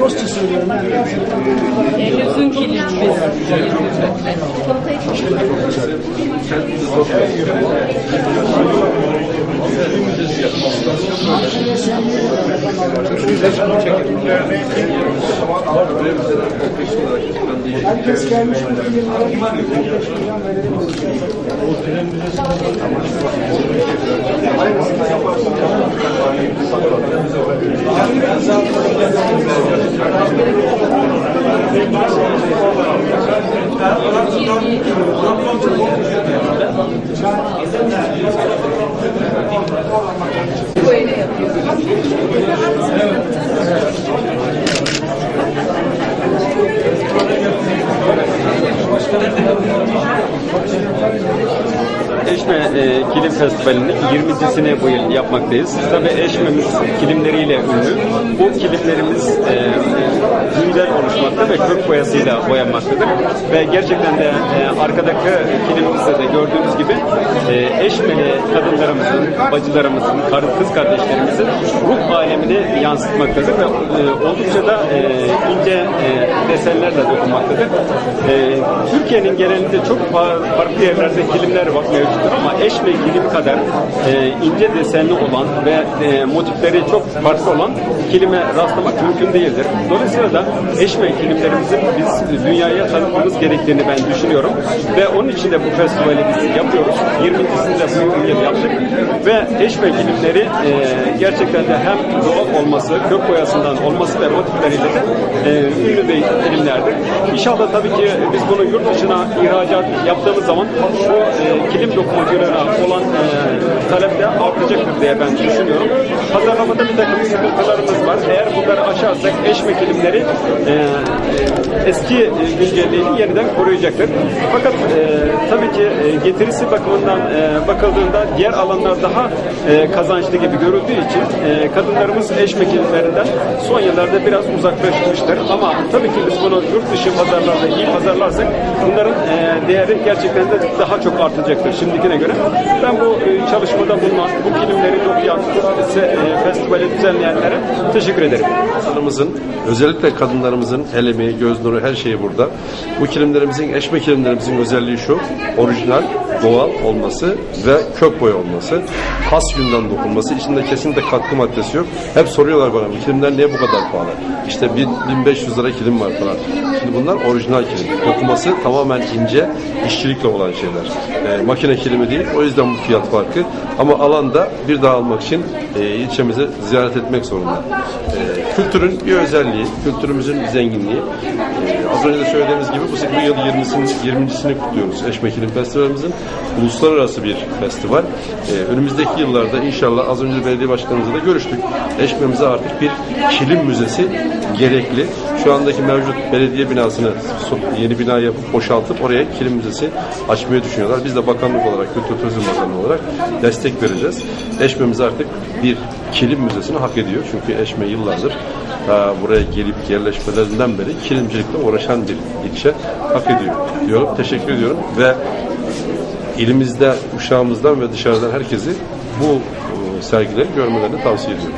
Dostça söylüyorum. Kilitli. Herkes gelmiş burada yıllar Obrigado. Eşme e, Kilim Festivali'nin 20.sini bu yıl yapmaktayız. Tabii Eşme'miz kilimleriyle ünlü. Bu kilimlerimiz e, güncel oluşmakta ve kök boyasıyla boyanmaktadır. Ve gerçekten de e, arkadaki kilimimizde de gördüğünüz gibi e, Eşmeli kadınlarımızın, bacılarımızın, kar- kız kardeşlerimizin ruh alemini yansıtmaktadır ve e, oldukça da e, ince e, desenlerle dokunmaktadır. E, Türkiye'nin genelinde çok fa- farklı yerlerde kilimler var mevcuttur ama eş ve kilim kadar e, ince desenli olan ve e, motifleri çok farklı olan kilime rastlamak mümkün değildir. Dolayısıyla da eş ve kilimlerimizi biz dünyaya tanıtmamız gerektiğini ben düşünüyorum ve onun için de bu festivali biz yapıyoruz. 20.sini de bu yıl yaptık ve eş ve kilimleri e, gerçekten de hem doğal olması, kök boyasından olması ve motifleriyle de e, ünlü bir kilimlerdir. İnşallah tabii ki biz bunu yurt dışına ihracat yaptığımız zaman bu e, kilim dokumacılarına olan e, talep de artacaktır diye ben düşünüyorum. Pazarlamada bir takım sıkıntılarımız var. Eğer bunları aşarsak eşme kilimleri e, eski e, güncelliğini yeniden koruyacaktır. Fakat e, tabii ki e, getirisi bakımından bakıldığında diğer alanlar daha kazançlı gibi görüldüğü için kadınlarımız eşme kilimlerinden son yıllarda biraz uzaklaşmıştır. Ama tabii ki biz bunu yurt dışı pazarlarda iyi pazarlarsak bunların değeri gerçekten de daha çok artacaktır şimdikine göre. Ben bu çalışmada bulunan, bu se- e, festivali düzenleyenlere teşekkür ederim. Kadınlarımızın, özellikle kadınlarımızın el emeği, göz nuru her şeyi burada. Bu kilimlerimizin, eşme kilimlerimizin özelliği şu, orijinal, doğal olması ve kök boya olması. Has yünden dokunması, içinde kesinlikle katkı maddesi yok. Hep soruyorlar bana, bu kilimler niye bu kadar pahalı? İşte bin- 1500 lira kilim var falan. Şimdi bunlar orijinal kilim. Dokuması tamamen ince, işçilikle olan şeyler. E, makine kilimi değil, o yüzden bu fiyat farkı. Ama alanda bir daha almak için e, ilçemizi ziyaret etmek zorunda. E, kültürün bir özelliği, kültürümüzün bir zenginliği. E, az önce de söylediğimiz gibi bu yıl 20'sini, 20.sini kutluyoruz. Eşme Kilim Festivalimizin uluslararası bir festival. E, önümüzdeki yıllarda inşallah az önce belediye başkanımızla da görüştük. Eşme'mize artık bir kilim müzesi gerekli. Şu andaki mevcut belediye binasını yeni bina yapıp boşaltıp oraya kilim müzesi açmayı düşünüyorlar. Biz de bakanlık olarak, Kültür Turizm Bakanlığı olarak destek vereceğiz. Eşme'miz artık bir kilim müzesini hak ediyor. Çünkü Eşme yıllardır e, buraya gelip yerleşmelerinden beri kilimcilikle uğraşan bir ilçe hak ediyor diyorum. Teşekkür ediyorum ve ilimizde, uşağımızdan ve dışarıdan herkesi bu e, sergileri görmelerini tavsiye ediyorum.